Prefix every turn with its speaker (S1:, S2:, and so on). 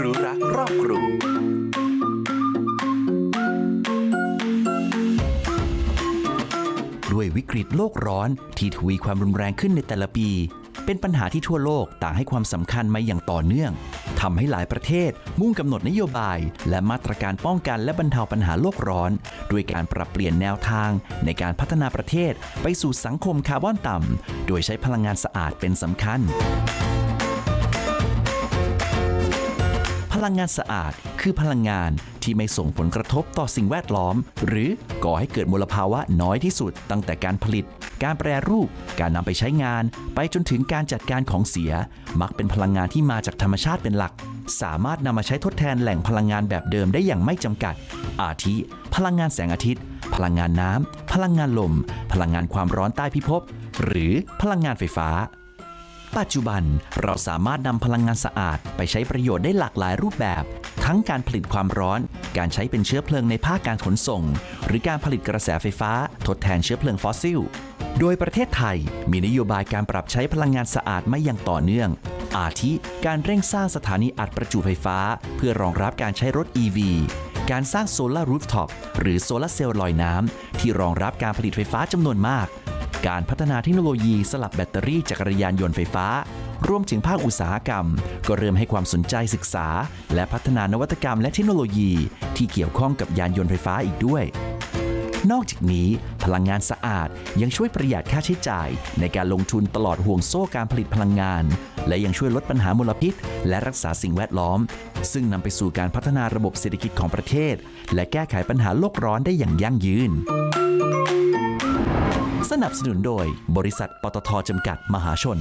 S1: รู้รักรอบกรุงด้วยวิกฤตโลกร้อนที่ทวีความรุนแรงขึ้นในแต่ละปี เป็นปัญหาที่ทั่วโลกต่างให้ความสำคัญมาอย่างต่อเนื่องทำให้หลายประเทศมุ่งกำหนดนโยบาย และมาตรการป้องกันและบรรเทาปัญหาโลกร้อน ด้วยการปรับเปลี่ยนแนวทาง ในการพัฒนาประเทศไปสู่สังคมคาร์บอนต่ำโดยใช้พลังงานสะอาดเป็นสำคัญ ลังงานสะอาด คือพลังงานที่ไม่ส่งผลกระทบต่อสิ่งแวดล้อม หรือก่อให้เกิดมลภาวะน้อยที่สุด ตั้งแต่การผลิต การแปรรูป การนำไปใช้งาน ไปจนถึงการจัดการของเสีย มักเป็นพลังงานที่มาจากธรรมชาติเป็นหลัก สามารถนำมาใช้ทดแทนแหล่งพลังงานแบบเดิมได้อย่างไม่จำกัด อาทิ พลังงานแสงอาทิตย์ พลังงานน้ำพลังงานลม พลังงานความร้อนใต้พิภพหรือพลังงานไฟฟ้า ปัจจุบันเราสามารถนำพลังงานสะอาดไปใช้ประโยชน์ได้หลากหลายรูปแบบ ทั้งการผลิตความร้อน การใช้เป็นเชื้อเพลิงในภาคการขนส่ง หรือการผลิตกระแสไฟฟ้า ทดแทนเชื้อเพลิงฟอสซิล โดยประเทศไทยมีนโยบายการปรับใช้พลังงานสะอาดไม่อย่างต่อเนื่อง อาทิ การเร่งสร้างสถานีอัดประจุไฟฟ้า เพื่อรองรับการใช้รถ EV การสร้างโซลารูฟท็อปหรือโซลาร์เซลล์ลอยน้ำที่รองรับการผลิตไฟฟ้าจำนวนมาก การพัฒนาเทคโนโลยีสลับแบตเตอรี่จักรยานยนต์ไฟฟ้า รวมถึงภาคอุตสาหกรรม ก็เริ่มให้ความสนใจศึกษา และพัฒนานวัตกรรมและเทคโนโลยี ที่เกี่ยวข้องกับยานยนต์ไฟฟ้าอีกด้วย นอกจากนี้ พลังงานสะอาดยังช่วยประหยัดค่าใช้จ่าย ในการลงทุนตลอดห่วงโซ่การผลิตพลังงาน และยังช่วยลดปัญหามลพิษ และรักษาสิ่งแวดล้อม ซึ่งนำไปสู่การพัฒนาระบบเศรษฐกิจของประเทศ และแก้ไขปัญหาโลกร้อนได้อย่างยั่งยืน สนับสนุนโดยบริษัทปตทจำกัดมหาชน